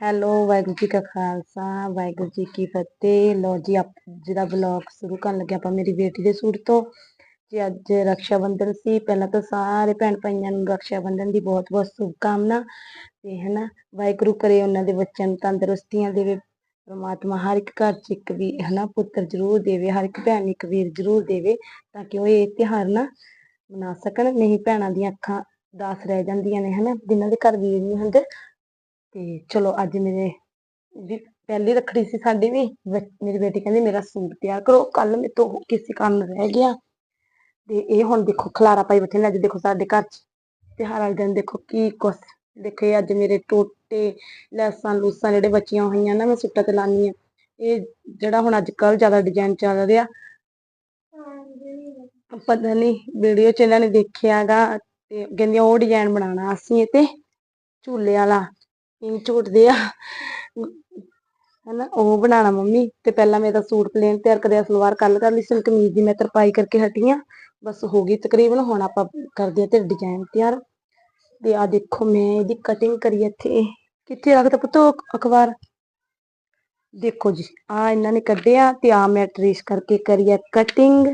Hello, Waheguru ji ਕਾ ਖਾਲਸਾ, ਵਾਹਿਗੁਰੂ ਜੀ ਕੀ ਫਤਿਹ। ਲੋ ਜੀ, ਆਪ ਜਿਹਦਾ ਬਲੌਗ ਸ਼ੁਰੂ ਕਰਨ ਲੱਗੇ ਆਪਾਂ ਮੇਰੀ ਬੇਟੀ ਦੇ ਸੂਟ ਤੋਂ। ਜੀ, ਅੱਜ ਰਕਸ਼ਾ ਬੰਧਨ ਸੀ। ਪਹਿਲਾਂ ਤਾਂ ਸਾਰੇ ਭੈਣ ਭਾਈਆਂ ਨੂੰ ਰਕਸ਼ਾ ਬੰਧਨ ਦੀ ਬਹੁਤ ਬਹੁਤ ਸ਼ੁਭਕਾਮਨਾ ਤੇ ਹਨਾ, ਵਾਹਿਗੁਰੂ ਕਰੇ ਉਹਨਾਂ ਦੇ ਬੱਚਿਆਂ ਨੂੰ ਤੰਦਰੁਸਤੀਆਂ ਦੇਵੇ। ਪਰਮਾਤਮਾ ਹਰ ਇੱਕ ਘਰ 'ਚ ਇੱਕ ਵੀ ਹਨਾ, ਪੁੱਤਰ ਜ਼ਰੂਰ ਦੇਵੇ, ਹਰ ਇੱਕ ਭੈਣ ਇੱਕ ਵੀਰ ਜ਼ਰੂਰ ਦੇਵੇ ਤਾਂ ਕਿ ਉਹ ਇਹ ਤਿਉਹਾਰ ਨਾ ਮਨਾ ਸਕਣ। ਨਹੀਂ ਭੈਣਾਂ ਦੀਆਂ ਅੱਖਾਂ ਦਾਸ ਰਹਿ ਜਾਂਦੀਆਂ ਨੇ ਹਨਾ, ਜਿਨ੍ਹਾਂ ਦੇ ਘਰ ਵੀਰ ਨਹੀਂ ਹੁੰਦੇ। ਤੇ ਚਲੋ ਅੱਜ ਮੇਰੇ ਦੀ ਪਹਿਲੀ ਰੱਖੜੀ ਸੀ ਸਾਡੀ ਵੀ ਮੇਰੀ ਬੇਟੀ ਕਹਿੰਦੀ ਮੇਰਾ ਸੂਟ ਤਿਆਰ ਕਰੋ ਕੱਲ ਮੇਰੇ ਤੋਂ ਕਿਸੇ ਕਾਰਨ ਰਹਿ ਗਿਆ। ਤੇ ਇਹ ਹੁਣ ਦੇਖੋ ਖਲਾਰਾ ਪਾਈ ਬੈਠੇ ਨੇ ਅੱਜ ਦੇਖੋ ਸਾਡੇ ਘਰ ਚ। ਤਿਉਹਾਰ ਵਾਲੇ ਦਿਨ ਦੇਖੋ ਕੀ ਕੁਛ, ਦੇਖੋ ਅੱਜ ਮੇਰੇ ਟੋਟੇ, ਲੈਸਾਂ, ਲੂਸਾਂ ਜਿਹੜੇ ਬਚੀਆਂ ਹੋਈਆਂ ਨਾ ਮੈਂ ਸੂਟਾਂ ਤੇ ਲਾਨੀ ਆ ਇਹ ਜਿਹੜਾ ਹੁਣ ਅੱਜ ਕੱਲ ਜ਼ਿਆਦਾ ਡਿਜ਼ਾਈਨ ਚੱਲ ਰਿਹਾ, ਪਤਾ ਨਹੀਂ ਵੀਡੀਓ ਚ ਇਹਨਾਂ ਨੇ ਦੇਖਿਆਗਾ ਤੇ ਕਹਿੰਦੀਆਂ ਉਹ ਡਿਜ਼ਾਈਨ ਬਣਾਉਣਾ ਅਸੀਂ ਇਹ ਤੇ, ਝੂਲੇ ਵਾਲਾ। ਝੂਟਦੇ ਆ। ਹਨਾ, ਉਹ ਬਣਾਉਣਾ ਮੰਮੀ। ਤੇ ਪਹਿਲਾਂ ਮੈਂ ਤਾਂ ਸੂਟ ਪਲੇਨ ਤਿਆਰ ਕਰਿਆ ਸਲਵਾਰ ਕੱਲ ਕਰ ਲਈ ਸੀ ਕਮੀਜ਼ ਦੀ ਮੈਂ ਤਰਪਾਈ ਕਰਕੇ ਹਟੀ ਆ। ਬਸ ਹੋ ਗਈ ਤਕਰੀਬਨ, ਹੁਣ ਆਪਾਂ ਕਰਦੇ ਆ ਤੇ ਡਿਜ਼ਾਈਨ ਤਿਆਰ। ਤੇ ਆ ਦੇਖੋ, ਮੈਂ ਇਹਦੀ ਕਟਿੰਗ ਕਰੀ ਇੱਥੇ। ਕਿੱਥੇ ਰੱਖਦਾ ਪੁੱਤੋ ਅਖਬਾਰ? ਦੇਖੋ ਜੀ ਆ ਇਹਨਾਂ ਨੇ ਕੱਢਿਆ ਤੇ ਆ ਮੈਂ ਟ੍ਰੇਸ ਕਰਕੇ ਕਰੀ ਆ ਕਟਿੰਗ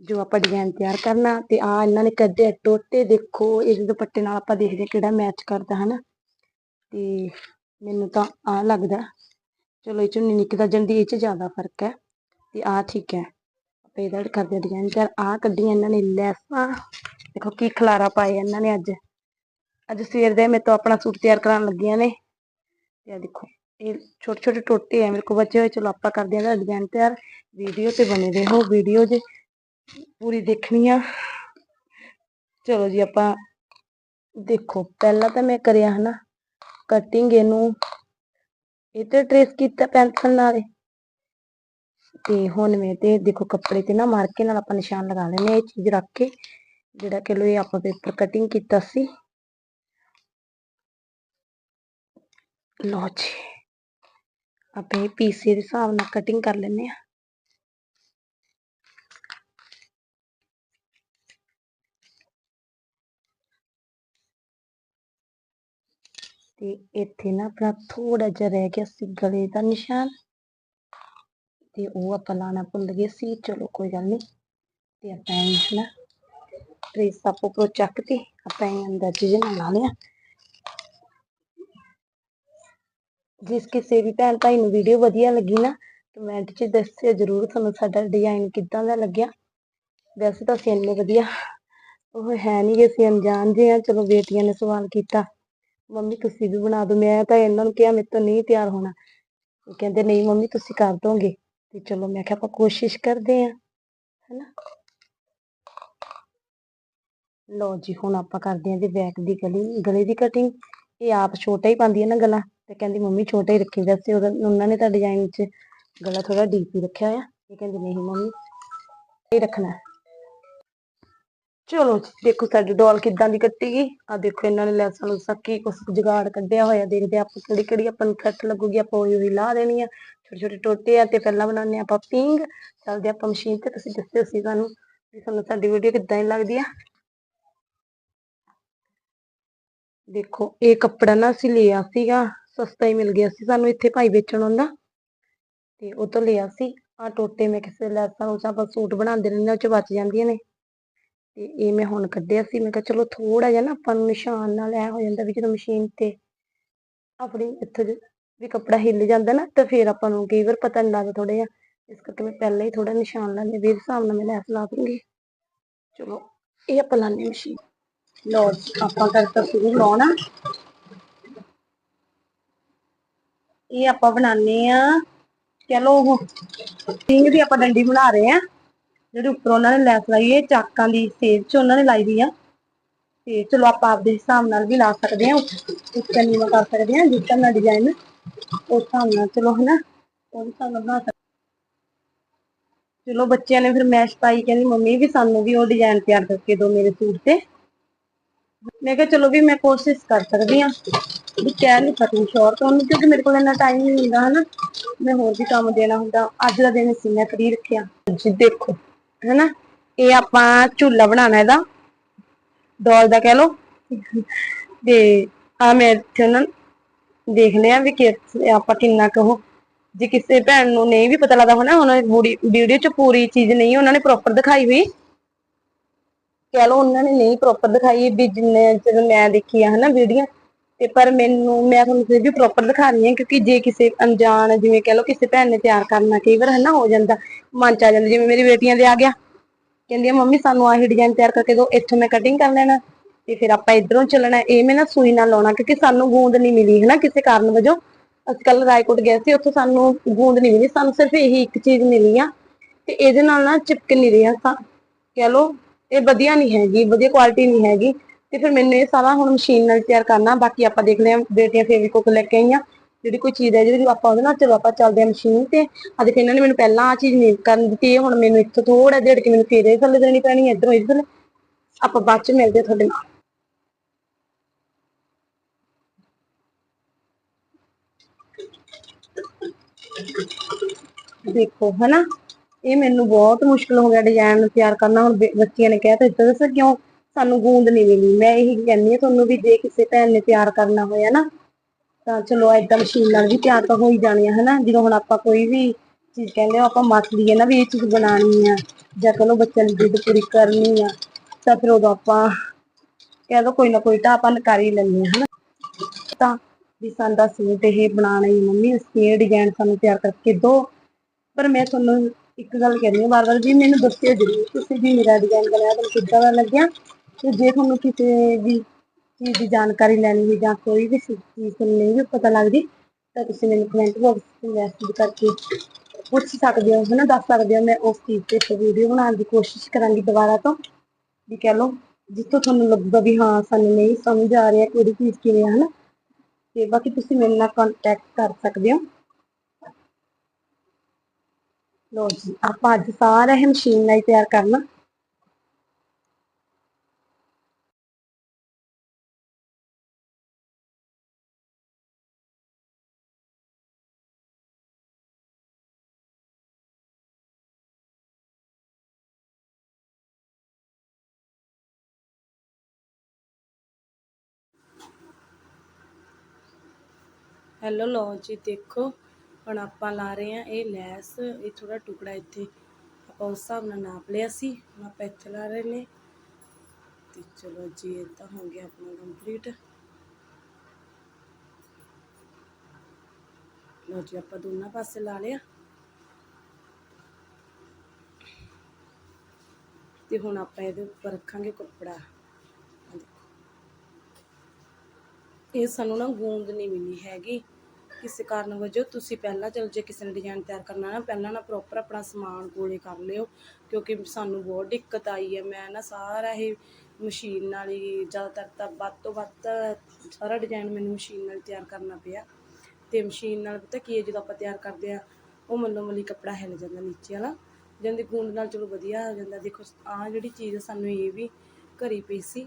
ਜੋ ਆਪਾਂ ਡਿਜ਼ਾਈਨ ਤਿਆਰ ਕਰਨਾ। ਤੇ ਆ ਇਹਨਾਂ ਨੇ ਕੱਢਿਆ ਟੋਟੇ। ਦੇਖੋ, ਇਹਦੇ ਦੁਪੱਟੇ ਨਾਲ ਆਪਾਂ ਦੇਖਦੇ ਹਾਂ ਕਿਹੜਾ ਮੈਚ ਕਰਦਾ, ਹਨਾ। ਤੇ ਮੈਨੂੰ ਤਾਂ ਆ ਲੱਗਦਾ ਚਲੋ ਇਹ ਚੁੰਨੀ ਨਿੱਕੀ ਦਾ ਜਾਂਦੀ ਇਹ ਚ ਜ਼ਿਆਦਾ ਫ਼ਰਕ ਹੈ ਤੇ ਆ ਠੀਕ ਹੈ। ਆਪਾਂ ਇਹਦਾ ਕਰਦੇ ਡਿਜ਼ਾਈਨ ਤਿਆਰ ਆ ਕੱਢੀਆਂ ਇਹਨਾਂ ਨੇ ਲੈਸਾਂ। ਦੇਖੋ ਕੀ ਖਲਾਰਾ ਪਾਏ ਇਹਨਾਂ ਨੇ ਅੱਜ। ਅੱਜ ਸਵੇਰ ਦੇ ਮੇਰੇ ਤੋਂ ਆਪਣਾ ਸੂਟ ਤਿਆਰ ਕਰਾਉਣ ਲੱਗੀਆਂ ਨੇ। ਤੇ ਆ ਦੇਖੋ, ਇਹ ਛੋਟੇ ਛੋਟੇ ਟੋਟੇ ਆ ਮੇਰੇ ਕੋਲ ਬਚੇ ਹੋਏ। ਚਲੋ ਆਪਾਂ ਕਰਦੇ ਹਾਂ ਡਿਜ਼ਾਈਨ ਤਿਆਰ। ਵੀਡੀਓ ਤੇ ਬਣੇ ਰਹੋ। ਵੀਡੀਓ ਜੇ ਪੂਰੀ ਦੇਖਣੀ ਆ। ਚਲੋ ਜੀ ਆਪਾਂ ਦੇਖੋ। ਪਹਿਲਾਂ ਤਾਂ ਮੈਂ ਕਰਿਆ ਹਨਾ। ਕਟਿੰਗ ਇਹਨੂੰ ਇਹ ਤੇ ਟ੍ਰੇਸ ਕੀਤਾ ਪੈਨਸਲ ਨਾਲ ਤੇ ਹੁਣ ਮੈਂ ਤੇ ਦੇਖੋ ਕੱਪੜੇ ਤੇ ਨਾ ਮਾਰਕੇ ਨਾਲ ਆਪਾਂ ਨਿਸ਼ਾਨ ਲਗਾ ਲੈਣੇ ਆ ਇਹ ਚੀਜ਼ ਰੱਖ ਕੇ, ਜਿਹੜਾ ਕਿ ਲੋ ਇਹ ਆਪਾਂ ਪੇਪਰ ਕਟਿੰਗ ਕੀਤਾ ਸੀ। ਲੋ ਜੀ, ਆਪਾਂ ਇਹ ਪੀਸੇ ਦੇ ਹਿਸਾਬ ਨਾਲ ਕਟਿੰਗ ਕਰ ਲੈਣੇ ਆ ਤੇ ਇੱਥੇ ਨਾ ਆਪਣਾ ਥੋੜਾ ਜਿਹਾ ਰਹਿ ਗਿਆ ਸੀ ਗਲੇ ਦਾ ਨਿਸ਼ਾਨ। ਤੇ ਉਹ ਆਪਾਂ ਲਾਣਾ ਭੁੱਲ ਗਏ ਸੀ, ਚਲੋ ਕੋਈ ਗੱਲ ਨਹੀਂ। ਤੇ ਆਪਾਂ ਇਹ ਨਾ ਟ੍ਰੇਸ ਆਪੋ ਪ੍ਰੋ ਚੱਕ ਤੇ ਆਪਾਂ ਇਹ ਅੰਦਰ ਜਿਹੇ ਲਾ ਲਿਆ। ਜਿਸ ਕਿਸੇ ਵੀ ਭੈਣ ਭਾਈ ਨੂੰ ਵੀਡੀਓ ਵਧੀਆ ਲੱਗੀ ਨਾ ਕਮੈਂਟ 'ਚ ਦੱਸਿਓ ਜਰੂਰ ਤੁਹਾਨੂੰ ਸਾਡਾ ਡਿਜ਼ਾਈਨ ਕਿੱਦਾਂ ਦਾ ਲੱਗਿਆ। ਵੈਸੇ ਤਾਂ ਅਸੀਂ ਇੰਨੇ ਵਧੀਆ ਉਹ ਹੈ ਨਹੀਂ ਕਿ ਅਸੀਂ ਅਣਜਾਣ ਜੇ ਆ, ਚਲੋ ਬੇਟੀਆਂ ਨੇ ਸਵਾਲ ਕੀਤਾ। ਮੰਮੀ ਤੁਸੀਂ ਵੀ ਬਣਾ ਦਿਓ, ਮੈਂ ਤਾਂ ਇਹਨਾਂ ਨੂੰ ਕਿਹਾ ਮੇਰੇ ਤੋਂ ਨਹੀਂ ਤਿਆਰ ਹੋਣਾ। ਉਹ ਕਹਿੰਦੇ, ਨਹੀਂ ਮੰਮੀ, ਤੁਸੀਂ ਕਰ ਦੋਗੇ। ਤੇ ਚਲੋ ਮੈਂ ਕਿਹਾ ਆਪਾਂ ਕੋਸ਼ਿਸ਼ ਕਰਦੇ ਆ ਹੈਨਾ? ਲੋ ਜੀ, ਹੁਣ ਆਪਾਂ ਕਰਦੇ ਆ ਜੀ ਬੈਕ ਦੀ ਗਲੀ, ਗਲੇ ਦੀ ਕਟਿੰਗ ਇਹ ਆਪ ਛੋਟਾ ਹੀ ਪਾਉਂਦੀ ਹੈ ਨਾ ਗਲਾ, ਤੇ ਕਹਿੰਦੀ, ਮੰਮੀ, ਛੋਟਾ ਹੀ ਰੱਖੀ ਵੈਸੇ ਉਹਨਾਂ ਨੇ ਤਾਂ ਡਿਜ਼ਾਈਨ 'ਚ ਗਲਾ ਥੋੜਾ ਡੀਪ ਹੀ ਰੱਖਿਆ ਹੋਇਆ। ਇਹ ਕਹਿੰਦੀ, ਨਹੀਂ ਮੰਮੀ, ਇਹ ਰੱਖਣਾ ਚਲੋ ਜੀ ਦੇਖੋ ਸਾਡੀ ਡੋਲ ਕਿੱਦਾਂ ਦੀ ਕੱਟੀ ਗਈ। ਆ ਦੇਖੋ ਇਹਨਾਂ ਨੇ ਲੈਸਾਂ ਲੂਸਾਂ ਕੀ ਕੁਛ ਜੁਗਾੜ ਕੱਢਿਆ ਹੋਇਆ, ਦੇਖਦੇ ਆਪਾਂ ਕਿਹੜੀ ਕਿਹੜੀ ਆਪਾਂ ਨੂੰ ਫਿੱਟ ਲੱਗੂਗੀ, ਆਪਾਂ ਉਹੀ ਉਹੀ ਲਾ ਦੇਣੀ ਆ। ਛੋਟੇ ਛੋਟੇ ਟੋਟੇ ਆ ਤੇ ਪਹਿਲਾਂ ਬਣਾਉਂਦੇ ਆਪਾਂ ਪਿੰਗ ਚੱਲਦੇ ਆਪਾਂ ਮਸ਼ੀਨ ਤੇ, ਤੁਸੀਂ ਦੱਸਿਓ ਸੀ ਤੁਹਾਨੂੰ ਵੀ ਤੁਹਾਨੂੰ ਸਾਡੀ ਵੀਡੀਓ ਕਿੱਦਾਂ ਦੀ ਲੱਗਦੀ ਆ। ਦੇਖੋ, ਇਹ ਕੱਪੜਾ ਨਾ ਅਸੀਂ ਲਿਆ ਸੀਗਾ, ਸਸਤਾ ਹੀ ਮਿਲ ਗਿਆ ਸੀ ਸਾਨੂੰ ਇੱਥੇ ਭਾਈ ਵੇਚਣ ਆਉਂਦਾ। ਤੇ ਉਹ ਤੋਂ ਲਿਆ ਸੀ। ਆ ਟੋਟੇ ਮੈਂ ਕਿਸੇ ਲੈਸਾਂ ਨੂੰ ਆਪਾਂ ਸੂਟ ਬਣਾਉਂਦੇ ਰਹਿੰਦੇ ਉਹ ਚ ਬਚ ਜਾਂਦੀਆਂ ਨੇ। ਤੇ ਇਹ ਮੈਂ ਹੁਣ ਕੱਢਿਆ ਸੀ, ਮੈਂ ਕਿਹਾ ਚਲੋ ਥੋੜਾ ਜਿਹਾ ਨਾ ਆਪਾਂ ਨੂੰ ਨਿਸ਼ਾਨ ਨਾਲ ਐ ਹੋ ਜਾਂਦਾ ਵੀ ਜਦੋਂ ਮਸ਼ੀਨ ਤੇ ਆਪਣੀ ਇੱਥੇ ਵੀ ਕੱਪੜਾ ਹਿੱਲ ਜਾਂਦਾ ਨਾ, ਤਾਂ ਫਿਰ ਆਪਾਂ ਨੂੰ ਕਈ ਵਾਰ ਪਤਾ ਨਹੀਂ ਲੱਗਦਾ ਥੋੜਾ ਜਿਹਾ। ਇਸ ਕਰਕੇ ਮੈਂ ਪਹਿਲਾਂ ਹੀ ਥੋੜਾ ਨਿਸ਼ਾਨ ਲਾਉਂਦੀ ਵੀ ਹਿਸਾਬ ਨਾਲ ਮੈਂ ਲੈਸ ਲਾ ਦੂੰਗੀ। ਚਲੋ, ਇਹ ਆਪਾਂ ਲਾਉਂਦੇ ਮਸ਼ੀਨ। ਲੋ ਆਪਾਂ ਕਰਤਾ ਸ਼ੁਰੂ ਲਾਉਣਾ। ਇਹ ਆਪਾਂ ਬਣਾਉਂਦੇ ਆ ਚਲੋ ਉਹ ਸਿੰਗ ਦੀ ਆਪਾਂ ਡੰਡੀ ਬਣਾ ਰਹੇ ਆ ਜਿਹੜੇ ਉੱਪਰ ਉਹਨਾਂ ਨੇ ਲੈਸ ਲਾਈ ਹੈ, ਚਾਕਾਂ ਦੀ ਸੇਵ ਚ ਉਹਨਾਂ ਨੇ ਲਾਈ ਦੀ ਆ। ਤੇ ਚਲੋ ਆਪਾਂ ਆਪਦੇ ਹਿਸਾਬ ਨਾਲ ਵੀ ਲਾ ਸਕਦੇ ਆ ਉੱਤੇ ਨੀਵਾਂ ਕਰ ਸਕਦੇ ਆ ਜਿਸ ਤਰ੍ਹਾਂ ਦਾ ਡਿਜ਼ਾਈਨ ਉਸ ਹਿਸਾਬ ਨਾਲ ਚਲੋ ਹਨਾ, ਉਹ ਵੀ ਹਿਸਾਬ ਬਣਾ ਸਕਦੇ। ਚਲੋ ਬੱਚਿਆਂ ਨੇ ਫਿਰ ਮੈਸ਼ ਪਾਈ, ਕਹਿੰਦੀ ਮੰਮੀ ਵੀ ਸਾਨੂੰ ਵੀ ਉਹ ਡਿਜ਼ਾਈਨ ਤਿਆਰ ਕਰਕੇ ਦਿਓ ਮੇਰੇ ਸੂਟ ਤੇ। ਮੈਂ ਕਿਹਾ ਚਲੋ ਵੀ ਮੈਂ ਕੋਸ਼ਿਸ਼ ਕਰ ਸਕਦੀ ਆ ਵੀ ਕਹਿ ਨਹੀਂ ਸਕਦੀ ਸ਼ੋਰ ਤੋਂ ਕਿਉਂਕਿ ਮੇਰੇ ਕੋਲ ਇੰਨਾ ਟਾਈਮ ਨਹੀਂ ਹੁੰਦਾ ਹਨਾ। ਮੈਂ ਹੋਰ ਵੀ ਕੰਮ ਦੇਣਾ ਹੁੰਦਾ। ਅੱਜ ਦਾ ਦਿਨ ਸੀ ਮੈਂ ਫ੍ਰੀ ਰੱਖਿਆ। ਜੀ ਦੇਖੋ ਹੈਨਾ? ਇਹ ਆਪਾਂ ਝੂਲਾ ਬਣਾਉਣਾ ਇਹਦਾ। ਡੋਲ ਦਾ ਕਹਿ ਲੋ ਤੇ ਆ ਮੈਂ ਇੱਥੇ ਉਹਨਾਂ ਦੇਖਦੇ ਆ ਵੀ ਕਿ ਆਪਾਂ ਕਿੰਨਾ ਕੁ ਜੇ ਕਿਸੇ ਭੈਣ ਨੂੰ ਨਹੀਂ ਵੀ ਪਤਾ ਲੱਗਦਾ ਹੋਣਾ ਹੁਣ ਵੀਡੀਓ 'ਚ ਪੂਰੀ ਚੀਜ਼ ਨਹੀਂ ਉਹਨਾਂ ਨੇ ਪ੍ਰੋਪਰ ਦਿਖਾਈ ਹੋਈ। ਕਹਿ ਲੋ ਉਹਨਾਂ ਨੇ ਨਹੀਂ ਪ੍ਰੋਪਰ ਦਿਖਾਈ ਵੀ ਜਿੰਨੇ ਜਦੋਂ ਮੈਂ ਦੇਖੀ ਆ ਹਨਾ ਵੀਡੀਓ। ਤੇ ਪਰ ਮੈਨੂੰ ਮੈਂ ਤੁਹਾਨੂੰ ਫਿਰ ਵੀ ਪ੍ਰੋਪਰ ਦਿਖਾ ਰਹੀ ਹਾਂ ਕਿਉਂਕਿ ਜੇ ਕਿਸੇ ਅਣਜਾਣ ਜਿਵੇਂ ਕਹਿ ਲਓ ਕਿਸੇ ਭੈਣ ਨੇ ਤਿਆਰ ਕਰਨਾ ਕਈ ਵਾਰ ਹਨਾ ਹੋ ਜਾਂਦਾ। ਮਨ ਚ ਆ ਜਾਂਦਾ, ਜਿਵੇਂ ਮੇਰੀ ਬੇਟੀਆਂ ਦੇ ਆ ਗਿਆ। ਕਹਿੰਦੀ ਮੰਮੀ, ਸਾਨੂੰ ਆਹੀ ਡਿਜ਼ਾਈਨ ਤਿਆਰ ਕਰਕੇ ਦਿਓ, ਇੱਥੋਂ ਮੈਂ ਕਟਿੰਗ ਕਰ ਲੈਣਾ ਤੇ ਫਿਰ ਆਪਾਂ ਇਧਰੋਂ ਚੱਲਣਾ। ਇਹ ਮੈਂ ਨਾ ਸੂਈ ਨਾਲ ਲਾਉਣਾ, ਕਿਉਂਕਿ ਸਾਨੂੰ ਗੂੰਦ ਨਹੀਂ ਮਿਲੀ, ਹਨਾ, ਕਿਸੇ ਕਾਰਨ ਵਜੋਂ। ਅਸੀਂ ਕੱਲ ਰਾਏਕੋਟ ਗਏ ਸੀ, ਉੱਥੋਂ ਸਾਨੂੰ ਗੂੰਦ ਨਹੀਂ ਮਿਲੀ, ਸਾਨੂੰ ਸਿਰਫ ਇਹੀ ਇੱਕ ਚੀਜ਼ ਮਿਲੀ ਆ ਤੇ ਇਹਦੇ ਨਾਲ ਨਾ ਚਿਪਕ ਨਹੀਂ ਰਿਹਾ ਸਾ, ਕਹਿ ਲਓ, ਇਹ ਵਧੀਆ ਨਹੀਂ ਹੈਗੀ, ਵਧੀਆ ਕੁਆਲਿਟੀ ਨਹੀਂ ਹੈਗੀ ਤੇ ਫਿਰ ਮੈਨੂੰ ਇਹ ਸਾਰਾ ਹੁਣ ਮਸ਼ੀਨ ਨਾਲ ਤਿਆਰ ਕਰਨਾ, ਬਾਕੀ ਆਪਾਂ ਦੇਖਦੇ ਹਾਂ ਬੇਟੀਆਂ ਫੇਵਿਕੋਕ ਲੈ ਕੇ ਆਈਆਂ। ਜਿਹੜੀ ਕੋਈ ਚੀਜ਼ ਹੈ ਜਿਹੜੀ ਆਪਾਂ ਉਹਦੇ ਨਾਲ ਚਲੋ ਆਪਾਂ ਚੱਲਦੇ ਆ ਮਸ਼ੀਨ ਤੇ ਆ ਦੇਖ ਇਹਨਾਂ ਨੇ ਮੈਨੂੰ ਪਹਿਲਾਂ ਆ ਚੀਜ਼ ਨਹੀਂ ਕਰਨ ਦਿੱਤੀ ਇਹ ਹੁਣ ਮੈਨੂੰ ਇੱਥੋਂ ਥੋੜਾ ਦੇੜ ਕੇ ਮੈਨੂੰ ਫੇਰ ਇਹ ਥੱਲੇ ਦੇਣੀ ਪੈਣੀ ਹੈ, ਇਧਰੋਂ ਇਧਰ। ਆਪਾਂ ਬਾਅਦ ਚ ਮਿਲਦੇ ਤੁਹਾਡੇ ਨਾਲ। ਦੇਖੋ, ਹਨਾ? ਇਹ ਮੈਨੂੰ ਬਹੁਤ ਮੁਸ਼ਕਲ ਹੋ ਗਿਆ ਡਿਜ਼ਾਈਨ ਤਿਆਰ ਕਰਨਾ, ਹੁਣ ਬੇ- ਬੱਚੀਆਂ ਨੇ ਕਹਿਤਾ ਇੱਦਾਂ ਦੱਸ ਕਿਉਂ ਸਾਨੂੰ ਗੂੰਦ ਨਹੀਂ ਮਿਲੀ? ਮੈਂ ਇਹੀ ਕਹਿੰਦੀ ਹਾਂ ਤੁਹਾਨੂੰ ਵੀ ਜੇ ਕਿਸੇ ਭੈਣ ਨੇ ਤਿਆਰ ਕਰਨਾ ਹੋਇਆ ਨਾ ਤਾਂ ਚਲੋ ਏਦਾਂ ਮਸ਼ੀਨ ਨਾਲ ਵੀ ਤਿਆਰ ਤਾਂ ਹੋ ਹੀ ਜਾਣੀ ਆ, ਹਨਾ? ਜਦੋਂ ਹੁਣ ਆਪਾਂ ਕੋਈ ਵੀ ਚੀਜ਼ ਕਹਿੰਦੇ ਆ, ਆਪਾਂ ਮੱਸਦੀ ਹੈ ਨਾ ਵੀ ਇਹ ਚੀਜ਼ ਬਣਾਉਣੀ ਆ, ਜਾਂ ਚਲੋ ਬੱਚਿਆਂ ਦੀ ਜਿੱਦ ਪੂਰੀ ਕਰਨੀ ਆ, ਤਾਂ ਫਿਰ ਉਦੋਂ ਆਪਾਂ ਕਹਿ ਲਓ ਕੋਈ ਨਾ ਕੋਈ ਤਾਂ ਆਪਾਂ ਕਰ ਹੀ ਲੈਂਦੇ ਹਾਂ ਹਨਾ? ਤਾਂ ਵੀ ਸਾਨੂੰ ਸਾਡਾ ਸੂਟ ਇਹ ਬਣਾਉਣਾ ਹੀ ਮੰਮੀ, ਅਸੀਂ ਇਹ ਡਿਜ਼ਾਈਨ ਸਾਨੂੰ ਤਿਆਰ ਕਰਕੇ ਦੋ ਪਰ ਮੈਂ ਤੁਹਾਨੂੰ ਇੱਕ ਗੱਲ ਕਹਿੰਦੀ ਹਾਂ ਵਾਰ-ਵਾਰ, ਵੀ ਮੈਨੂੰ ਦੱਸਿਓ ਜ਼ਰੂਰ, ਤੁਸੀਂ ਵੀ ਮੇਰਾ ਡਿਜ਼ਾਈਨ ਬਣਾਇਆ, ਤੁਹਾਨੂੰ ਕਿੱਦਾਂ ਦਾ ਲੱਗਿਆ? ਤੇ ਜੇ ਤੁਹਾਨੂੰ ਕਿਸੇ ਵੀ ਚੀਜ਼ ਦੀ ਜਾਣਕਾਰੀ ਲੈਣੀ ਹੋਈ ਜਾਂ ਕੋਈ ਵੀ ਚੀਜ਼ ਤੁਹਾਨੂੰ ਨਹੀਂ ਵੀ ਪਤਾ ਲੱਗਦੀ, ਤਾਂ ਤੁਸੀਂ ਮੈਨੂੰ ਕਮੈਂਟ ਬਾਕਸ ਵਿੱਚ ਮੈਸੇਜ ਕਰਕੇ ਪੁੱਛ ਸਕਦੇ ਹੋ ਹਨਾ ਦੱਸ ਸਕਦੇ ਹੋ, ਮੈਂ ਉਸ ਚੀਜ਼ ਤੇ ਵੀਡੀਓ ਬਣਾਉਣ ਦੀ ਕੋਸ਼ਿਸ਼ ਕਰਾਂਗੀ ਦੁਬਾਰਾ ਤੋਂ, ਵੀ ਕਹਿ ਲਓ, ਜਿੱਥੋਂ ਤੁਹਾਨੂੰ ਲੱਗਦਾ ਵੀ ਹਾਂ, ਸਾਨੂੰ ਨਹੀਂ ਸਮਝ ਆ ਰਿਹਾ ਕਿਹੜੀ ਚੀਜ਼ ਕਿਵੇਂ ਆ, ਹਨਾ? ਤੇ ਬਾਕੀ ਤੁਸੀਂ ਮੇਰੇ ਨਾਲ ਕੰਟੈਕਟ ਕਰ ਸਕਦੇ ਹੋ। ਲੋ ਜੀ, ਆਪਾਂ ਅੱਜ ਸਾਰਾ ਇਹ ਮਸ਼ੀਨ ਨਾਲ ਹੀ ਤਿਆਰ ਕਰਨਾ। ਹੈਲੋ ਲਓ ਜੀ, ਦੇਖੋ, ਹੁਣ ਆਪਾਂ ਲਾ ਰਹੇ ਹਾਂ ਇਹ ਲੈਸ, ਇਹ ਥੋੜਾ ਟੁਕੜਾ ਇੱਥੇ ਆਪਾਂ ਉਸ ਹਿਸਾਬ ਨਾਲ ਨਾਪ ਲਿਆ ਸੀ, ਹੁਣ ਆਪਾਂ ਇੱਥੇ ਲਾ ਰਹੇ ਨੇ। ਤੇ ਚਲੋ ਜੀ, ਇਹ ਤਾਂ ਹੋ ਗਿਆ ਆਪਣਾ ਕੰਪਲੀਟ ਲਓ ਜੀ, ਆਪਾਂ ਦੋਨਾਂ ਪਾਸੇ ਲਾ ਲਿਆ। ਤੇ ਹੁਣ ਆਪਾਂ ਇਹਦੇ ਉੱਪਰ ਰੱਖਾਂਗੇ ਕੱਪੜਾ। ਇਹ ਸਾਨੂੰ ਨਾ ਗੂੰਦ ਨਹੀਂ ਮਿਲੀ ਹੈਗੀ। ਕਿਸੇ ਕਾਰਨ ਵਜੋਂ ਤੁਸੀਂ ਪਹਿਲਾਂ ਚਲੋ ਜੇ ਕਿਸੇ ਨੇ ਡਿਜ਼ਾਈਨ ਤਿਆਰ ਕਰਨਾ ਨਾ, ਪਹਿਲਾਂ ਨਾ ਪ੍ਰੋਪਰ ਆਪਣਾ ਸਮਾਨ ਕੋਲੇ ਕਰ ਲਿਓ, ਕਿਉਂਕਿ ਸਾਨੂੰ ਬਹੁਤ ਦਿੱਕਤ ਆਈ ਹੈ। ਮੈਂ ਨਾ ਸਾਰਾ ਇਹ ਮਸ਼ੀਨ ਨਾਲ ਹੀ ਜ਼ਿਆਦਾਤਰ ਤਾਂ ਵੱਧ ਤੋਂ ਵੱਧ ਸਾਰਾ ਡਿਜ਼ਾਈਨ ਮੈਨੂੰ ਮਸ਼ੀਨ ਨਾਲ ਤਿਆਰ ਕਰਨਾ ਪਿਆ। ਤੇ ਮਸ਼ੀਨ ਨਾਲ ਪਤਾ ਕੀ ਹੈ, ਜਦੋਂ ਆਪਾਂ ਤਿਆਰ ਕਰਦੇ ਆ ਉਹ ਮੱਲੋ ਮੱਲੀ ਕੱਪੜਾ ਹਿੱਲ ਜਾਂਦਾ ਨੀਚੇ ਵਾਲਾ, ਜਾਂਦੀ ਗੂੰਦ ਨਾਲ ਚਲੋ ਵਧੀਆ ਹੋ ਜਾਂਦਾ। ਦੇਖੋ, ਆਹ ਜਿਹੜੀ ਚੀਜ਼ ਸਾਨੂੰ ਇਹ ਵੀ ਘਰੀ ਪਈ ਸੀ।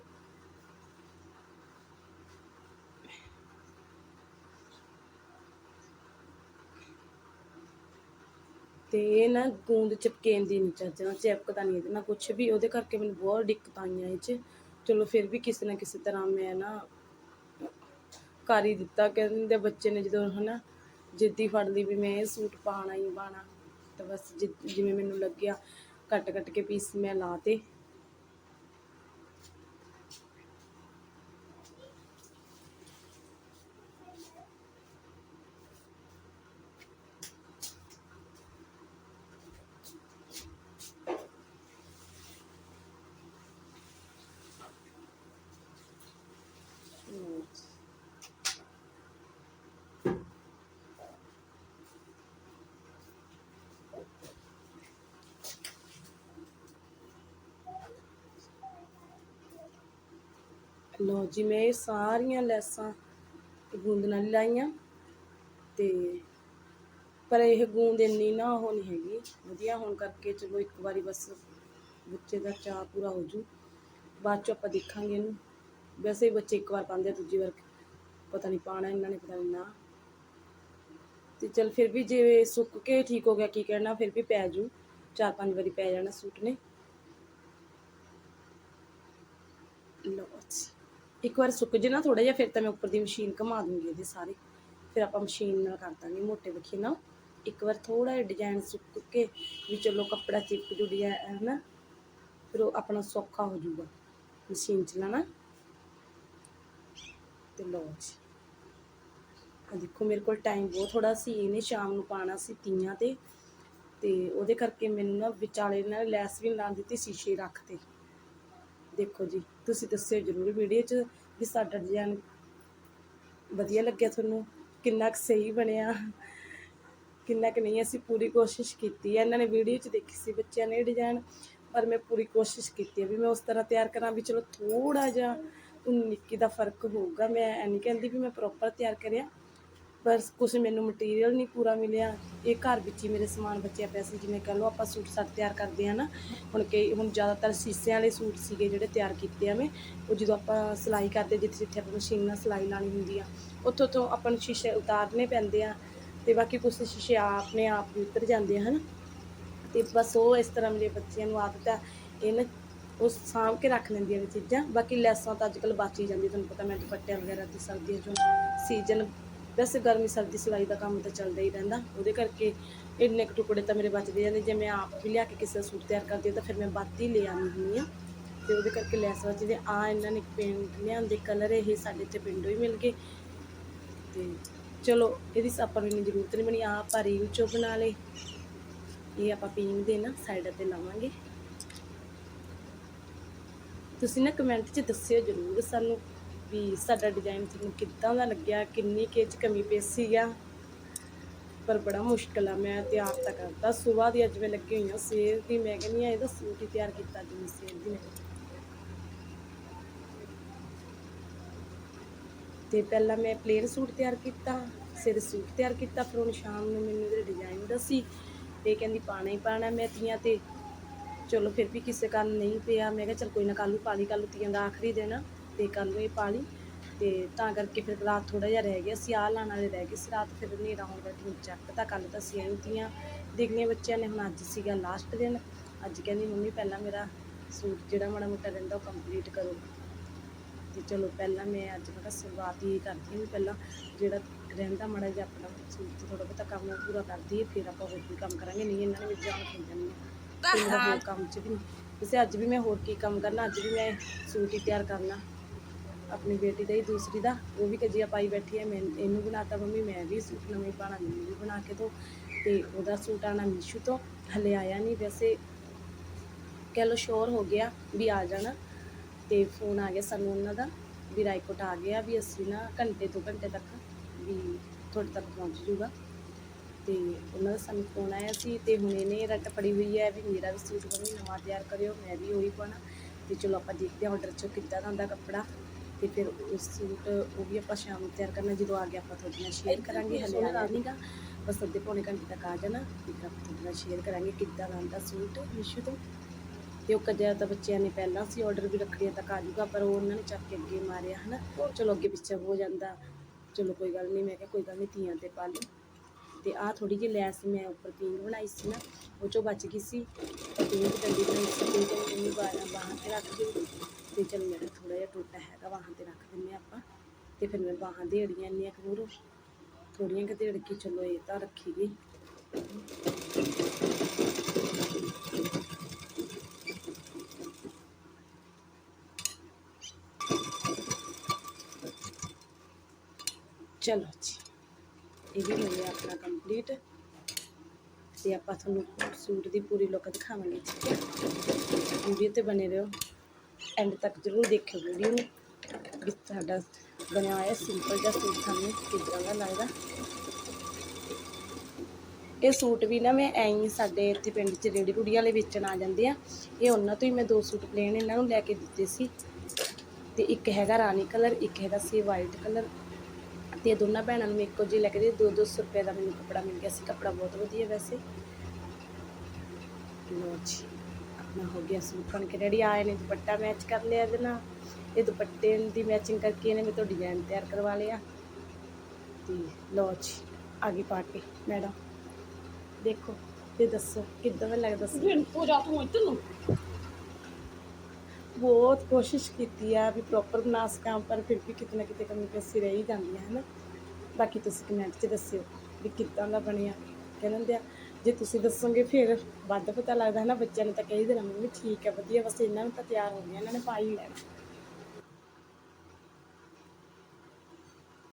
ਅਤੇ ਇਹ ਨਾ ਗੂੰਦ ਚਿਪਕੇਂਦੀ ਨਹੀਂ ਚੱਜ ਨਾਲ ਚਿਪਕਦਾ ਨਹੀਂ ਇਹਦੇ ਨਾਲ ਕੁਝ ਵੀ। ਉਹਦੇ ਕਰਕੇ ਮੈਨੂੰ ਬਹੁਤ ਦਿੱਕਤਾਂ ਆਈਆਂ ਇਹ 'ਚ। ਚਲੋ ਫਿਰ ਵੀ ਕਿਸੇ ਨਾ ਕਿਸੇ ਤਰ੍ਹਾਂ ਮੈਂ ਨਾ ਕਰ ਹੀ ਦਿੱਤਾ। ਕਹਿੰਦੇ ਬੱਚੇ ਨੇ ਜਦੋਂ ਹਨਾ ਜਿੱਦੀ ਫੜ ਲਈ ਵੀ ਮੈਂ ਇਹ ਸੂਟ ਪਾਣਾ ਹੀ ਪਾਣਾ ਤਾਂ ਬਸ ਜਿ- ਜਿਵੇਂ ਮੈਨੂੰ ਲੱਗਿਆ ਕੱਟ ਕੱਟ ਕੇ ਪੀਸ ਮੈਂ ਲਾਤੇ ਲਓ ਜੀ, ਮੈਂ ਇਹ ਸਾਰੀਆਂ ਲੈਸਾਂ ਗੂੰਦ ਨਾਲ ਲਾਈਆਂ ਤੇ ਪਰ ਇਹ ਗੂੰਦ ਇੰਨੀ ਨਾ ਉਹ ਨਹੀਂ ਹੈਗੀ। ਵਧੀਆ ਹੋਣ ਕਰਕੇ ਚਲੋ ਇੱਕ ਵਾਰੀ ਬਸ ਬੱਚੇ ਦਾ ਚਾਅ ਪੂਰਾ ਹੋ ਜੂ। ਬਾਅਦ ਚ ਆਪਾਂ ਦੇਖਾਂਗੇ ਇਹਨੂੰ। ਵੈਸੇ ਹੀ ਬੱਚੇ ਇੱਕ ਵਾਰ ਪਾਉਂਦੇ ਦੂਜੀ ਵਾਰ ਪਤਾ ਨਹੀਂ ਪਾਣਾ ਇਹਨਾਂ ਨੇ, ਪਤਾ ਨਹੀਂ ਨਾ। ਤੇ ਚਲ ਫਿਰ ਵੀ ਜੇ ਸੁੱਕ ਕੇ ਠੀਕ ਹੋ ਗਿਆ, ਕੀ ਕਹਿਣਾ, ਫਿਰ ਵੀ ਪੈ ਜੂ। ਚਾਰ ਪੰਜ ਵਾਰੀ ਪੈ ਜਾਣਾ ਸੂਟ ਨੇ। ਲਓ ਜੀ। ਇੱਕ ਵਾਰ ਸੁੱਕ ਜੇ ਨਾ ਥੋੜਾ ਜਿਹਾ, ਫਿਰ ਤਾਂ ਮੈਂ ਉੱਪਰ ਦੀ ਮਸ਼ੀਨ ਘੁਮਾ ਦੂੰਗੀ ਇਹਦੇ ਸਾਰੇ। ਫਿਰ ਆਪਾਂ ਮਸ਼ੀਨ ਨਾਲ ਕਰ ਦਾਂਗੇ ਮੋਟੇ ਵਖੀ ਨਾਲ। ਇੱਕ ਵਾਰ ਥੋੜਾ ਜਿਹਾ ਡਿਜ਼ਾਈਨ ਸੁੱਕ ਕੇ ਵੀ ਚਲੋ ਕੱਪੜਾ ਚਿਪਕ ਜੂ ਡਿਜ਼ਾਈਨ ਹੈ ਨਾ? ਫਿਰ ਉਹ ਆਪਣਾ ਸੌਖਾ ਹੋ ਜਾਊਗਾ ਮਸ਼ੀਨ ਚਲਾਣਾ ਤੇ ਲਓ ਜੀ। ਆ ਦੇਖੋ, ਮੇਰੇ ਕੋਲ ਟਾਈਮ ਬਹੁਤ ਥੋੜਾ ਸੀ, ਇਹਨੇ ਸ਼ਾਮ ਨੂੰ ਪਾਣਾ ਸੀ ਤੀਆਂ ਤੇ। ਤੇ ਉਹਦੇ ਕਰਕੇ ਮੈਨੂੰ ਨਾ ਵਿਚਾਲੇ ਨਾਲ ਲੈਸ ਵੀ ਨੀ ਲਾ ਦਿੱਤੀ, ਸ਼ੀਸ਼ੇ ਰੱਖਤੇ ਦੇਖੋ ਜੀ, ਤੁਸੀਂ ਦੱਸਿਓ ਜਰੂਰ ਵੀਡੀਓ 'ਚ ਵੀ ਸਾਡਾ ਡਿਜ਼ਾਈਨ ਵਧੀਆ ਲੱਗਿਆ ਤੁਹਾਨੂੰ? ਕਿੰਨਾ ਕੁ ਸਹੀ ਬਣਿਆ? ਕਿੰਨਾ ਕੁ ਨਹੀਂ? ਅਸੀਂ ਪੂਰੀ ਕੋਸ਼ਿਸ਼ ਕੀਤੀ ਹੈ। ਇਹਨਾਂ ਨੇ ਵੀਡੀਓ 'ਚ ਦੇਖੀ ਸੀ ਬੱਚਿਆਂ ਨੇ ਡਿਜ਼ਾਈਨ, ਪਰ ਮੈਂ ਪੂਰੀ ਕੋਸ਼ਿਸ਼ ਕੀਤੀ ਹੈ ਵੀ ਮੈਂ ਉਸ ਤਰ੍ਹਾਂ ਤਿਆਰ ਕਰਾਂ ਵੀ ਚਲੋ ਥੋੜਾ ਜਿਹਾ ਨਿੱਕੀ ਦਾ ਫ਼ਰਕ ਹੋਊਗਾ। ਮੈਂ ਐ ਨਹੀਂ ਕਹਿੰਦੀ ਵੀ ਮੈਂ ਪ੍ਰੋਪਰ ਤਿਆਰ ਕਰਿਆ। ਪਰ ਕੁਝ ਮੈਨੂੰ ਮਟੀਰੀਅਲ ਨਹੀਂ ਪੂਰਾ ਮਿਲਿਆ। ਇਹ ਘਰ ਵਿੱਚ ਹੀ ਮੇਰੇ ਸਮਾਨ ਬਚਿਆ ਪਿਆ ਸੀ। ਜਿਵੇਂ ਕਹ ਲਓ ਆਪਾਂ ਸੂਟ ਸੱਟ ਤਿਆਰ ਕਰਦੇ ਹਾਂ ਨਾ, ਹੁਣ ਕਈ ਹੁਣ ਜ਼ਿਆਦਾਤਰ ਸੀਸਿਆਂ ਵਾਲੇ ਸੂਟ ਸੀਗੇ ਜਿਹੜੇ ਤਿਆਰ ਕੀਤੇ ਆ ਮੈਂ। ਉਹ ਜਦੋਂ ਆਪਾਂ ਸਿਲਾਈ ਕਰਦੇ, ਜਿੱਥੇ ਜਿੱਥੇ ਆਪਾਂ ਮਸ਼ੀਨ ਨਾਲ ਸਿਲਾਈ ਲਾਣੀ ਹੁੰਦੀ ਆ ਉੱਥੋਂ ਤੋਂ ਆਪਾਂ ਨੂੰ ਸ਼ੀਸ਼ੇ ਉਤਾਰਨੇ ਪੈਂਦੇ ਆ ਤੇ ਬਾਕੀ ਕੁਝ ਸ਼ੀਸ਼ੇ ਆਪਣੇ ਆਪ ਵੀ ਉਤਰ ਜਾਂਦੇ ਆ, ਹਨ। ਤੇ ਬਸ ਉਹ ਇਸ ਤਰ੍ਹਾਂ ਮੇਰੇ ਬੱਚਿਆਂ ਨੂੰ ਆਦਤ ਆ। ਇਹ ਨਾ ਉਹ ਸਾਂਭ ਕੇ ਰੱਖ ਲੈਂਦੀਆਂ ਨੇ ਚੀਜ਼ਾਂ। ਬਾਕੀ ਲੈਸਾਂ ਤਾਂ ਅੱਜ ਕੱਲ੍ਹ ਬਚ ਹੀ ਜਾਂਦੀ ਤੁਹਾਨੂੰ ਪਤਾ ਮੈਂ ਦੁਪੱਟਿਆਂ ਵਗੈਰਾ ਦੀ ਸਰਦੀਆਂ ਚੋਂ ਸੀਜ਼ਨ ਵੈਸੇ ਗਰਮੀ, ਸਰਦੀ, ਸਿਲਾਈ ਦਾ ਕੰਮ ਤਾਂ ਚੱਲਦਾ ਹੀ ਰਹਿੰਦਾ। ਉਹਦੇ ਕਰਕੇ ਇੰਨੇ ਕੁ ਟੁਕੜੇ ਤਾਂ ਮੇਰੇ ਬਚਦੇ ਜਾਂਦੇ ਜੇ ਮੈਂ ਆਪ ਵੀ ਲਿਆ ਕੇ ਕਿਸੇ ਦਾ ਸੂਟ ਤਿਆਰ ਕਰਦੀ ਹਾਂ ਤਾਂ ਫਿਰ ਮੈਂ ਬਾਤੀ ਲੈ ਆਉਂਦੀ ਹੁੰਦੀ ਹਾਂ। ਤੇ ਉਹਦੇ ਕਰਕੇ ਲੈਸ ਬਚਦੇ ਆ ਇਹਨਾਂ ਨੇ ਪੇਂਟ ਲਿਆਂਦੇ, ਕਲਰ ਇਹ ਸਾਡੇ ਇੱਥੇ ਪਿੰਡੋਂ ਹੀ ਮਿਲ ਗਏ। ਤੇ ਚਲੋ, ਇਹਦੀ ਆਪਾਂ ਨੂੰ ਇੰਨੀ ਜ਼ਰੂਰਤ ਨਹੀਂ ਬਣੀ। ਆ ਆਪਾਂ ਰੀਲ ਚੋਂ ਬਣਾ ਲਏ। ਇਹ ਆਪਾਂ ਪੀਂਗ ਦੇ ਨਾ ਸਾਈਡਾਂ ਤੇ ਲਾਵਾਂਗੇ। ਤੁਸੀਂ ਨਾ ਕਮੈਂਟ 'ਚ ਦੱਸਿਓ ਜਰੂਰ ਸਾਨੂੰ। ਵੀ ਸਾਡਾ ਡਿਜ਼ਾਈਨ ਤੁਹਾਨੂੰ ਕਿੱਦਾਂ ਦਾ ਲੱਗਿਆ, ਕਿੰਨੀ ਕੁ 'ਚ ਕਮੀ ਪੇਸੀ ਆ ਪਰ ਬੜਾ ਮੁਸ਼ਕਲ ਆ, ਮੈਂ ਤਿਆਰ ਤਾਂ ਕਰਤਾ। ਸਵੇਰ ਦੀ ਅੱਜ ਮੈਂ ਲੱਗੀ ਹੋਈ ਹਾਂ, ਸਵੇਰ ਦੀ ਮੈਂ ਕਹਿੰਦੀ ਆ ਇਹਦਾ ਸੂਟ ਹੀ ਤਿਆਰ ਕੀਤਾ ਜੀ ਸਵੇਰ ਦੀ। ਮੈਂ ਤੇ ਪਹਿਲਾਂ ਮੈਂ ਪਲੇਨ ਸੂਟ ਤਿਆਰ ਕੀਤਾ ਸਿਰ ਸੂਟ ਤਿਆਰ ਕੀਤਾ, ਫਿਰ ਹੁਣ ਸ਼ਾਮ ਨੂੰ ਮੈਨੂੰ ਇਹਦੇ ਡਿਜ਼ਾਈਨ ਦੱਸੀ। ਤੇ ਕਹਿੰਦੀ ਪਾਣਾ ਹੀ ਪਾਣਾ ਮੈਂ ਤੀਆਂ ਤੇ ਚਲੋ ਫਿਰ ਵੀ ਕਿਸੇ ਕਾਰਨ ਨਹੀਂ ਪਿਆ। ਮੈਂ ਕਿਹਾ ਚਲ ਕੋਈ ਨਾ, ਕੱਲ੍ਹ ਨੂੰ ਪਾ ਲਈ ਕੱਲ੍ਹ ਤੀਆਂ ਦਾ ਆਖਰੀ ਦਿਨ ਆ। ਤੇ ਕੱਲ੍ਹ ਨੂੰ ਇਹ ਪਾ ਲਈ ਤੇ ਤਾਂ ਕਰਕੇ ਫਿਰ ਰਾਤ ਥੋੜਾ ਜਿਹਾ ਰਹਿ ਗਿਆ ਸੀ ਆਹ ਲਾਉਣ ਵਾਲੇ ਰਹਿ ਗਏ ਸੀ, ਰਾਤ ਫਿਰ ਹਨੇਰਾ ਹੋਣ ਕਰਕੇ ਹੁਣ ਚੱਕ ਤਾਂ ਕੱਲ੍ਹ ਤਾਂ ਸੀ ਤੀਆਂ ਦੇਖਣੀਆਂ ਬੱਚਿਆਂ ਨੇ ਹੁਣ ਅੱਜ ਸੀਗਾ ਲਾਸਟ ਦਿਨ, ਅੱਜ ਕਹਿੰਦੀ ਮੰਮੀ ਪਹਿਲਾਂ ਮੇਰਾ ਸੂਟ ਜਿਹੜਾ ਮਾੜਾ ਮੋਟਾ ਰਹਿੰਦਾ ਉਹ ਕੰਪਲੀਟ ਕਰੋ। ਤੇ ਚਲੋ ਪਹਿਲਾਂ ਮੈਂ ਅੱਜ ਮੈਂ ਕਿਹਾ ਸ਼ੁਰੂਆਤ ਹੀ ਕਰਦੀ ਹਾਂ ਵੀ ਪਹਿਲਾਂ ਜਿਹੜਾ ਰਹਿੰਦਾ ਮਾੜਾ ਜਿਹਾ ਆਪਣਾ ਸੂਟ ਤੇ ਥੋੜਾ ਬਹੁਤਾ ਕੰਮ ਪੂਰਾ ਕਰਦੀ ਹੈ ਫਿਰ ਆਪਾਂ ਹੋਰ ਵੀ ਕੰਮ ਕਰਾਂਗੇ, ਨਹੀਂ ਇਹਨਾਂ ਨੇ ਵਿੱਚ ਜਾਣ ਖਿਲ ਜਾਣੀ ਹੈ ਕੰਮ ਚ ਵੀ ਵੈਸੇ ਅੱਜ ਵੀ ਮੈਂ ਹੋਰ ਕੀ ਕੰਮ ਕਰਨਾ, ਅੱਜ ਵੀ ਮੈਂ ਸੂਟ ਹੀ ਤਿਆਰ ਕਰਨਾ। ਆਪਣੀ ਬੇਟੀ ਦਾ ਹੀ, ਦੂਸਰੀ ਦਾ, ਉਹ ਵੀ ਕਜੀਆ ਪਾਈ ਬੈਠੀ ਹੈ, ਮੈਂ ਇਹਨੂੰ ਬਣਾਤਾ ਮੰਮੀ, ਮੈਂ ਵੀ ਸੂਟ ਨਵੇਂ ਪਾਣਾ ਮੈਨੂੰ ਵੀ ਬਣਾ ਕੇ ਦੋ, ਤੇ ਉਹਦਾ ਸੂਟ ਆਣਾ ਮੀਸ਼ੂ ਤੋਂ, ਹਲੇ ਆਇਆ ਨਹੀਂ, ਵੈਸੇ ਕਹਿ ਲਓ ਸ਼ੋਰ ਹੋ ਗਿਆ ਵੀ ਆ ਜਾਣਾ, ਤੇ ਫੋਨ ਆ ਗਿਆ ਸਾਨੂੰ ਉਹਨਾਂ ਦਾ, ਵੀ ਰਾਏਕੋਟ ਆ ਗਿਆ, ਵੀ ਅਸੀਂ ਨਾ ਘੰਟੇ ਦੋ ਘੰਟੇ ਤੱਕ ਵੀ ਤੁਹਾਡੇ ਤੱਕ ਪਹੁੰਚ ਜੂਗਾ ਤੇ ਉਹਨਾਂ ਦਾ ਸਾਨੂੰ ਫੋਨ ਆਇਆ ਸੀ, ਤੇ ਹੁਣ ਇਹਨੇ ਰੱਟ ਫੜੀ ਹੋਈ ਹੈ ਵੀ ਮੇਰਾ ਵੀ ਸੂਟ ਮੰਮੀ ਨਵਾਂ ਤਿਆਰ ਕਰਿਓ, ਮੈਂ ਵੀ ਉਹੀ ਪਾਉਣਾ, ਤੇ ਚਲੋ ਆਪਾਂ ਦੇਖਦੇ ਹਾਂ ਆਰਡਰ ਚੋਂ ਕਿੱਦਾਂ ਦਾ ਹੁੰਦਾ ਕੱਪੜਾ। ਤੇ ਫਿਰ ਉਸ ਸੂਟ ਉਹ ਵੀ ਆਪਾਂ ਸ਼ਾਮ ਨੂੰ ਤਿਆਰ ਕਰਨਾ ਜਦੋਂ ਆ ਗਿਆ ਆਪਾਂ ਤੁਹਾਡੇ ਨਾਲ ਸ਼ੇਅਰ ਕਰਾਂਗੇ ਹਲੇ ਆਇਆ ਨਹੀਂਗਾ। ਬਸ ਅੱਧੇ ਪੌਣੇ ਘੰਟੇ ਤੱਕ ਆ ਜਾਣਾ ਫਿਰ ਆਪਾਂ ਤੁਹਾਡੇ ਨਾਲ ਸ਼ੇਅਰ ਕਰਾਂਗੇ ਕਿੱਦਾਂ ਦਾ ਸੂਟ ਮਿਸ਼ੂ ਤੋਂ। ਤੇ ਉਹ ਕੱਜਿਆ ਤਾਂ ਬੱਚਿਆਂ ਨੇ ਪਹਿਲਾਂ ਸੀ ਆਰਡਰ ਵੀ ਰੱਖੜੀਆਂ ਤੱਕ ਆ ਜਾਊਗਾ ਪਰ ਉਹ ਉਹਨਾਂ ਨੇ ਚੱਕ ਕੇ ਅੱਗੇ ਮਾਰਿਆ ਹਨਾ। ਚਲੋ ਅੱਗੇ ਪਿੱਛੇ ਹੋ ਜਾਂਦਾ। ਚਲੋ ਕੋਈ ਗੱਲ ਨਹੀਂ ਮੈਂ ਕਿਹਾ ਕੋਈ ਗੱਲ ਨਹੀਂ ਤੀਆਂ ਤੇ ਪਾ ਲਈ। ਤੇ ਆਹ ਥੋੜੀ ਜਿਹੀ ਲੈਸ ਮੈਂ ਉੱਪਰ ਪੀਂਗ ਬਣਾਈ ਸੀ ਨਾ ਉਹ ਚੋਂ ਬਚ ਗਈ ਸੀ। ਤੇ ਪੀਂਗ ਡੰਡੀ ਬਣਾਈ ਸੀ ਤੇ ਇਹਨੂੰ ਬਾਹਾਂ ਬਾਹਾਂ ਤੇ ਰੱਖ ਦਿਓ ਤੇ ਚਲ ਮੇਰਾ ਥੋੜਾ ਜਿਹਾ ਟੋਟਾ ਹੈਗਾ ਬਾਹਾਂ ਤੇ ਰੱਖ ਦਿੰਨੇ ਆਪਾਂ। ਤੇ ਫਿਰ ਮੈਂ ਬਾਹਾਂ ਦੇੜੀਆਂ ਇੰਨੀਆਂ ਕੁ ਥੋੜੀਆਂ ਕਿ ਦੇੜ ਕੇ ਚਲੋ ਇਹ ਤਾਂ ਰੱਖੀ ਗਈ। ਚਲੋ ਜੀ, ਇਹ ਵੀ ਹੋ ਗਿਆ ਆਪਣਾ ਕੰਪਲੀਟ ਤੇ ਆਪਾਂ ਤੁਹਾਨੂੰ ਸੂਟ ਦੀ ਪੂਰੀ ਲੁੱਕ ਦਿਖਾਵਾਂਗੇ, ਠੀਕ ਹੈ? ਵੀਡੀਓ ਤੇ ਬਨੇ ਰਹੋ। ਐਂਡ ਤੱਕ ਜ਼ਰੂਰ ਦੇਖਿਓ ਵੀਡੀਓ ਨੂੰ ਵੀ ਸਾਡਾ ਬਣਿਆ ਹੋਇਆ ਸਿੰਪਲ ਜਿਹਾ ਸੂਟ ਤੁਹਾਨੂੰ ਕਿੱਦਾਂ ਦਾ ਲੱਗਦਾ ਇਹ ਸੂਟ ਵੀ ਨਾ ਮੈਂ ਐਂ ਹੀ ਸਾਡੇ ਇੱਥੇ ਪਿੰਡ 'ਚ ਰੇੜੀ ਰੂੜੀ ਵਾਲੇ ਵੇਚਣ ਆ ਜਾਂਦੇ ਆ ਇਹ ਉਹਨਾਂ ਤੋਂ ਹੀ ਮੈਂ ਦੋ ਸੂਟ ਪਲੇਨ ਇਹਨਾਂ ਨੂੰ ਲੈ ਕੇ ਦਿੱਤੇ ਸੀ ਤੇ ਇੱਕ ਹੈਗਾ ਰਾਣੀ ਕਲਰ ਇੱਕ ਹੈਗਾ ਸੀ ਵਾਈਟ ਕਲਰ ਤੇ ਇਹ ਦੋਨਾਂ ਭੈਣਾਂ ਨੂੰ ਮੈਂ ਇੱਕੋ ਜਿਹੀ ਲੈ ਕੇ ਦੇ 2 200 ਰੁਪਏ ਦਾ ਮੈਨੂੰ ਕੱਪੜਾ ਮਿਲ ਗਿਆ ਸੀ ਕੱਪੜਾ ਬਹੁਤ ਵਧੀਆ ਵੈਸੇ ਲੋ ਜੀ ਆਪਣਾ ਹੋ ਗਿਆ ਸੂਟ। ਬਣ ਕੇ ਰੈਡੀ ਆਏ ਨੇ ਦੁਪੱਟਾ ਮੈਚ ਕਰ ਲਿਆ ਇਹਦੇ ਨਾਲ। ਇਹ ਦੁਪੱਟੇ ਦੀ ਮੈਚਿੰਗ ਕਰਕੇ ਇਹਨੇ ਮੇਰੇ ਤੋਂ ਡਿਜ਼ਾਈਨ ਤਿਆਰ ਕਰਵਾ ਲਿਆ। ਤੇ ਲੋ ਜੀ ਆਗੇ ਪਾ ਕੇ ਮੈਡਮ। ਦੇਖੋ ਤੇ ਦੱਸੋ ਕਿੱਦਾਂ ਦਾ ਲੱਗਦਾ ਸੀ? ਪੂਜਾ ਤੂੰ ਇੱਧਰ ਨੂੰ। ਬਹੁਤ ਕੋਸ਼ਿਸ਼ ਕੀਤੀ ਆ ਵੀ ਪ੍ਰੋਪਰ ਬਣਾ ਸਕਾਂ ਪਰ ਫਿਰ ਵੀ ਕਿਤੇ ਨਾ ਕਿਤੇ ਕਮੀ ਪੇਸੀ ਰਹਿ ਜਾਂਦੀ ਹੈ ਹਨਾ ਬਾਕੀ ਤੁਸੀਂ ਕਮੈਂਟ 'ਚ ਦੱਸਿਓ ਵੀ ਕਿੱਦਾਂ ਦਾ ਬਣਿਆ ਕਹਿੰਦੇ ਆ। ਜੇ ਤੁਸੀਂ ਦੱਸੋਗੇ ਫਿਰ ਵੱਧ ਪਤਾ ਲੱਗਦਾ ਹੈ ਨਾ, ਬੱਚਿਆਂ ਨੂੰ ਤਾਂ ਕਹੀ ਦੇਣਾ ਮੰਮੀ ਠੀਕ ਹੈ, ਵਧੀਆ, ਬਸ ਇਹਨਾਂ ਨੂੰ ਤਾਂ ਤਿਆਰ ਹੋ ਗਿਆ ਇਹਨਾਂ ਨੇ ਪਾ ਹੀ। ਲੈਣਾ